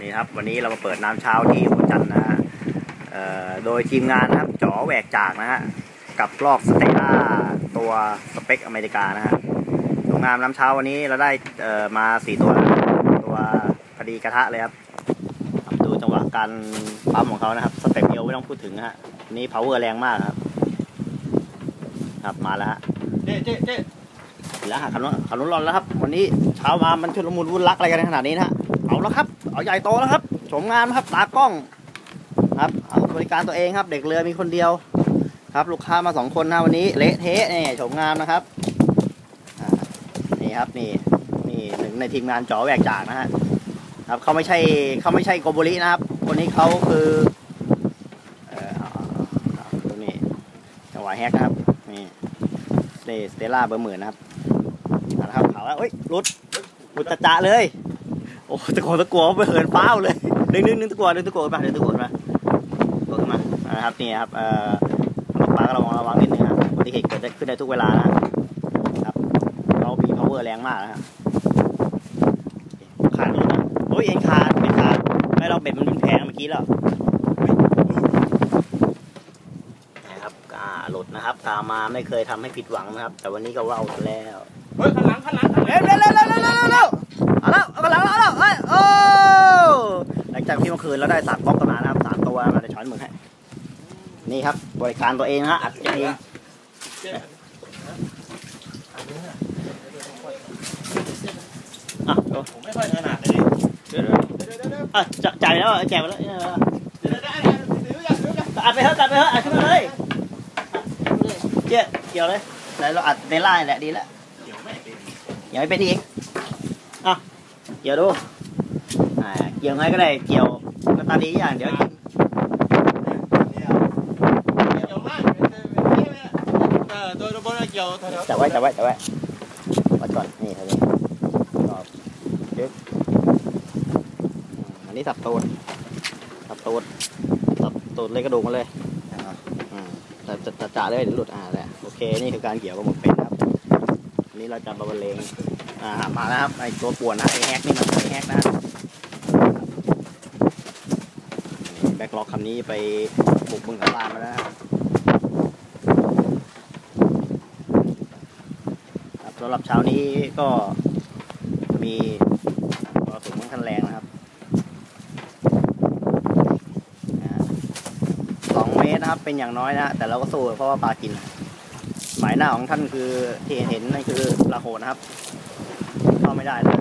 นี่ครับ วันนี้เรามาเปิดน้ำเช้าที่หัวจันทร์นะฮะเอ่อโดยทีมงานนะครับจ๋อแหวกจากนะฮะกับลอกสเตล่าตัวสเปคอเมริกานะฮะสวยงามน้ำเช้าวันนี้เราได้เอ่อมาสี่ตัวนะตัวพอดีกระทะเลยครับครับดูจังหวะการปั๊มของเขานะครับ สเต็ปเดียวไม่ต้องพูดถึงนะฮะวันนี่ power แรงมากครับ ครับมาแล้วฮะเจ๊เจ๊เจ๊แล้วหาขนุนขนุนร้อนแล้วครับ วันนี้เช้ามามันชุลมุนวุ่นลักอะไรกันขนาดนี้นะฮะ เอาแล้วครับ เอาใหญ่โตแล้วครับโฉมงามครับ ตากล้อง ครับ เอาบริการตัวเองครับ เด็กเรือมีคนเดียว ครับ ลูกค้ามาสองคนนะวันนี้ เละเทะนี่โฉมงามนะครับนี่ครับนี่นี่หนึ่งในทีมงานจ๋อแหวกจากนะฮะครับเขาไม่ใช่เขาไม่ใช่โกโบรินะครับ คนนี้เขาคือเออเอาเอาเอาดูนี่จังหวะแฮกนะครับนี่นี่สเตล่าเบอร์หมื่นนะครับเอาละครับเขาแล้วเอ้ยรุดรุดตะจะเลย โอ้ตะโกนตะกัวไปเหินฟ้าวเลยดึงดึงดึงตะกัวดึงตะกัวมาดึงตะกัวมาตะกัวขึ้นมานะครับนี่ครับเอ่อตกปลาก็ระวังระวังนิดนึงครับอุบัติเหตุเกิดได้ขึ้นได้ทุกเวลานะครับเรามี power แรงมากนะครับขาดหลุดนะโอ้ยเอ็นขาดเป็นขาดไม่เราเบ็ดมันรุนแพงเมื่อกี้แล้วนะครับอ่าหลุดนะครับ ตามมาไม่เคยทำให้ผิดหวังนะครับ แต่วันนี้ก็ว่าวซะแล้วเฮ้ยข้างหลังข้างหลังข้างหลัเร็งวเร็วเร็วเร็วเร็วเร็ว หลังจากที่เมื่อคืนเราได้สามบล็อกกันมานะครับสามตัวมาจะช้อนมือให้นี่ครับ บริการตัวเองนะฮะอัดเองอะผมไม่ค่อยถนัดเลยเดี๋ยวเดี๋ยวดูเดี๋ยวดูอะจ่ายแล้วอะแจกไปแล้วอัดไปเถอะอัดไปเถอะอัดขึ้นมาเลยเจ๊เกี่ยวเลยแล้วเราอัดในไลน์แหละดีแล้วเดี๋ยวไม่เป็นอย่าไม่เป็นอีกอะเกี่ยวดู เกี่ยวไงก็ได้เกี่ยวหน้าตาดีอย่างเดี๋ยวเกี่ยวมากเออโดยบนเกี่ยวแถวจับไว้จับไว้จับไว้วัดก่อนนี่เท่านี้รอบยึดอันนี้สับตูดสับตูดสับตูดเลยกระดูกมาเลยอืมจะจะจะจะเลยเดี๋ยวหลุดอ่าแหละโอเคนี่คือการเกี่ยวกับหมกเป็นครับอันนี้เราจะมาบรรเลงอ่ามาแล้วครับไอตัวป่วนนะไอแฮกนี่มันไอแฮกนะ แบ็กล็อกคำนี้ไปบุกบึงกับบ้านมาแล้วครับสำหรับเช้านี้ก็มีมรสุมค่อนข้างแรงนะครับสองเมตรนะครับเป็นอย่างน้อยนะแต่เราก็สู้เพราะว่าปลากิน หมายหน้าของท่านคือที่เห็นนั่นคือปลาโหนะครับเข้าไม่ได้นะ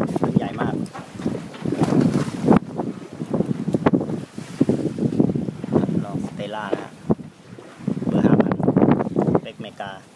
Meka.